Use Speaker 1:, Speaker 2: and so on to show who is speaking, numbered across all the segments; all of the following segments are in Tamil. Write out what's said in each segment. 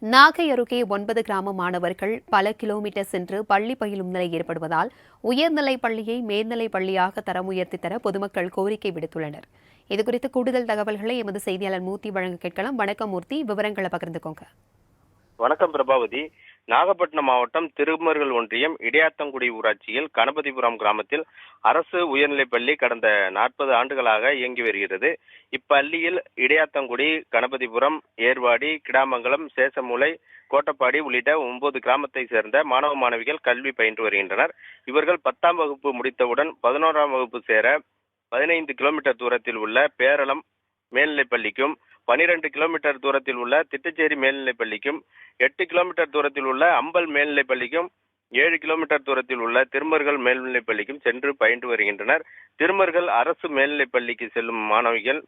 Speaker 1: நாகை அருகே ஒன்பது கிராம மாணவர்கள் பல கிலோமீட்டர் சென்று பள்ளி பயிலும் நிலை ஏற்படுவதால் உயர்நிலைப் பள்ளியை மேல்நிலைப் பள்ளியாக தரம் உயர்த்தி தர பொதுமக்கள் கோரிக்கை விடுத்துள்ளனர். இதுகுறித்து கூடுதல் தகவல்களை எமது செய்தியாளர் மூர்த்தி வழங்க கேட்கலாம். வணக்கம் மூர்த்தி. விவரங்களை பகிர்ந்துக்கோங்க.
Speaker 2: வணக்கம் பிரபாவதி. நாகப்பட்டினம் மாவட்டம் திருமருகல் ஒன்றியம் இடையாத்தங்குடி ஊராட்சியில் கணபதிபுரம் கிராமத்தில் அரசு உயர்நிலைப்பள்ளி கடந்த நாற்பது ஆண்டுகளாக இயங்கி வருகிறது. இப்பள்ளியில் இடையாத்தங்குடி கணபதிபுரம் ஏர்வாடி கிடாமங்கலம் சேசமூலை கோட்டப்பாடி உள்ளிட்ட ஒன்பது கிராமத்தை சேர்ந்த மாணவ மாணவிகள் கல்வி பயின்று வருகின்றனர். இவர்கள் பத்தாம் வகுப்பு முடித்தவுடன் பதினோராம் வகுப்பு சேர பதினைந்து கிலோமீட்டர் தூரத்தில் உள்ள பேரளம் மேல்நிலைப்பள்ளிக்கும் பனிரெண்டு கிலோமீட்டர் தூரத்தில் உள்ள திட்டச்சேரி மேல்நிலைப்பள்ளிக்கும் எட்டு கிலோமீட்டர் தூரத்தில் உள்ள அம்பல் மேல்நிலைப்பள்ளிக்கும் ஏழு கிலோமீட்டர் தூரத்தில் உள்ள திருமர்கள் மேல்நிலைப்பள்ளிக்கும் சென்று பயின்று வருகின்றனர். திருமர்கள் அரசு மேல்நிலைப்பள்ளிக்கு செல்லும் மாணவிகள்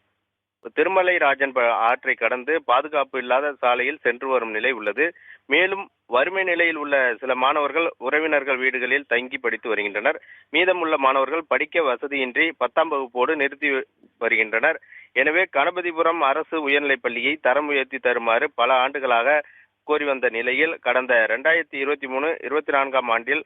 Speaker 2: திருமலை ராஜன் ஆற்றை கடந்து பாதுகாப்பு இல்லாத சாலையில் சென்று வரும் நிலை உள்ளது. மேலும் வறுமை நிலையில் உள்ள சில மாணவர்கள் உறவினர்கள் வீடுகளில் தங்கி படித்து வருகின்றனர். மீதமுள்ள மாணவர்கள் படிக்க வசதியின்றி பத்தாம் வகுப்போடு நிறுத்தி வருகின்றனர். எனவே கணபதிபுரம் அரசு உயர்நிலைப் பள்ளியை தரம் உயர்த்தி தருமாறு பல ஆண்டுகளாக கோரி வந்த நிலையில் கடந்த இரண்டாயிரத்தி இருபத்தி மூணு இருபத்தி நான்காம் ஆண்டில்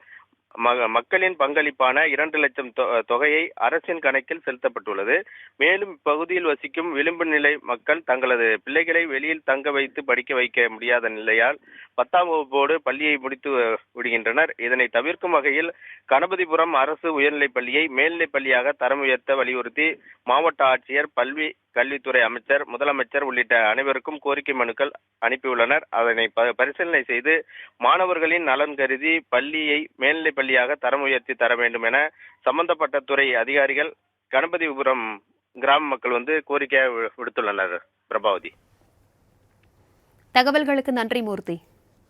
Speaker 2: மக்களின் பங்களிப்பான இரண்டு லட்சம் தொ- தொகையை அரசின் கணக்கில் செலுத்தப்பட்டுள்ளது. மேலும் இப்பகுதியில் வசிக்கும் விளிம்பு நிலை மக்கள் தங்களது பிள்ளைகளை வெளியில் தங்க வைத்து படிக்க வைக்க முடியாத நிலையால் பத்தாம் வகுப்போடு பள்ளியை முடித்து விடுகின்றனர். இதனை தவிர்க்கும் வகையில் கணபதிபுரம் அரசு உயர்நிலைப் பள்ளியை மேல்நிலைப் பள்ளியாக தரம் உயர்த்த வலியுறுத்தி மாவட்ட ஆட்சியர் பல்வி கல்வித்துறை அமைச்சர் முதலமைச்சர் உள்ளிட்ட அனைவருக்கும் கோரிக்கை மனுக்கள் அனுப்பியுள்ளனர். அதனை பரிசீலனை செய்து மாணவர்களின் நலன் கருதி பள்ளியை மேல்நிலைப் பள்ளியாக தரம் உயர்த்தி தர வேண்டும் என சம்பந்தப்பட்ட துறை அதிகாரிகள் கணபதிபுரம் கிராம மக்கள் வந்து கோரிக்கை விடுத்துள்ளனர். பிரபாவதி.
Speaker 1: தகவல்களுக்கு நன்றி மூர்த்தி.